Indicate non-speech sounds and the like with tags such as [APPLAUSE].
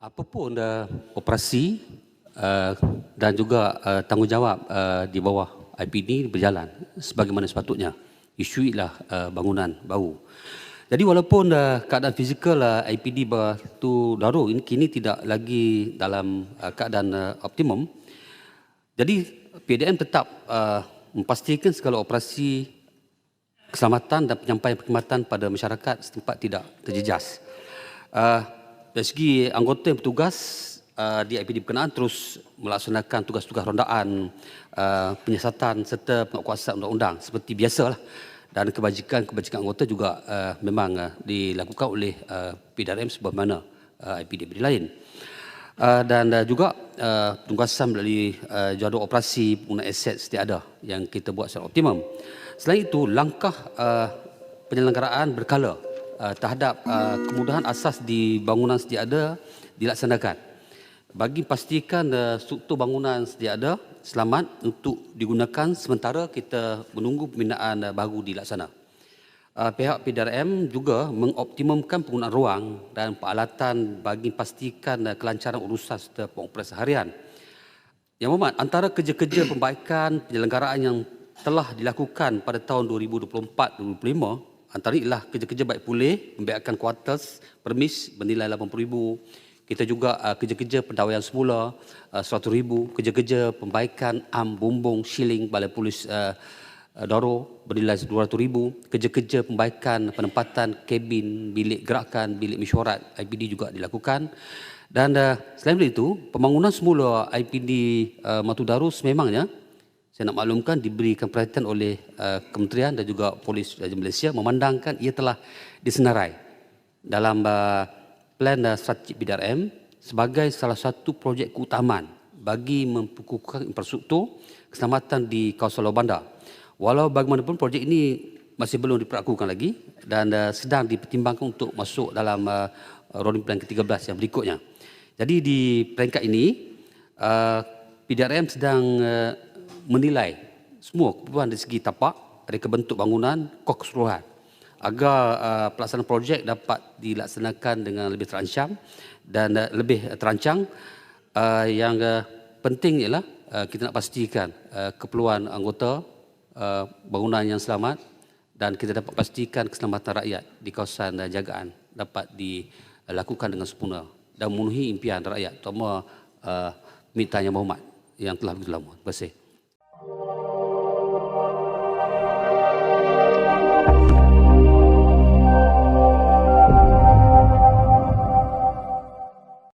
Apapun uh, operasi uh, dan juga uh, tanggungjawab uh, di bawah IPD berjalan sebagaimana sepatutnya. Isuilah uh, bangunan baru. Jadi walaupun uh, keadaan fizikal uh, IPD Batu Daru ini kini tidak lagi dalam uh, keadaan uh, optimum, jadi PDM tetap uh, memastikan segala operasi keselamatan dan penyampaian perkhidmatan pada masyarakat setempat tidak terjejas. Uh, dari segi anggota yang bertugas uh, di IPD berkenaan terus melaksanakan tugas-tugas rondaan, uh, penyiasatan serta penguatkuasaan undang-undang seperti biasalah. Dan kebajikan-kebajikan anggota juga uh, memang uh, dilakukan oleh uh, PDRM sebagaimana uh, IPD lain. Uh, dan uh, juga uh, tugasan melalui uh, jadual operasi penggunaan aset sedia ada yang kita buat secara optimum. Selain itu, langkah uh, penyelenggaraan berkala uh, terhadap uh, kemudahan asas di bangunan sedia ada dilaksanakan. Bagi pastikan uh, struktur bangunan sedia ada selamat untuk digunakan sementara kita menunggu pembinaan uh, baru dilaksana. Uh, pihak PDRM juga mengoptimumkan penggunaan ruang dan peralatan bagi pastikan uh, kelancaran urusan serta pengoperasian harian. Yang Muhammad, antara kerja-kerja [COUGHS] pembaikan penyelenggaraan yang telah dilakukan pada tahun 2024-2025 antara ialah kerja-kerja baik pulih, pembaikan kuarters, permis bernilai RM80,000. Kita juga uh, kerja-kerja pendawaian semula uh, RM100,000, kerja-kerja pembaikan am bumbung shilling balai polis uh, uh, Doro bernilai RM200,000, kerja-kerja pembaikan penempatan kabin, bilik gerakan, bilik mesyuarat IPD juga dilakukan. Dan uh, selain itu, pembangunan semula IPD uh, Matu Daru sememangnya saya nak maklumkan diberikan perhatian oleh uh, kementerian dan juga polis Raja Malaysia memandangkan ia telah disenarai dalam uh, plan uh, strategik PDRM sebagai salah satu projek keutamaan bagi memperkukuhkan infrastruktur keselamatan di kawasan Laut Bandar. Walau bagaimanapun projek ini masih belum diperlakukan lagi dan uh, sedang dipertimbangkan untuk masuk dalam uh, rolling plan ke-13 yang berikutnya. Jadi di peringkat ini uh, PDRM sedang uh, menilai semua keperluan dari segi tapak, dari kebentuk bangunan, kos keseluruhan agar uh, pelaksanaan projek dapat dilaksanakan dengan lebih terancam dan uh, lebih terancang uh, yang uh, penting ialah uh, kita nak pastikan uh, keperluan anggota uh, bangunan yang selamat dan kita dapat pastikan keselamatan rakyat di kawasan uh, jagaan dapat dilakukan dengan sempurna dan memenuhi impian rakyat terutama uh, Mitanya Muhammad yang telah begitu lama. Terima kasih.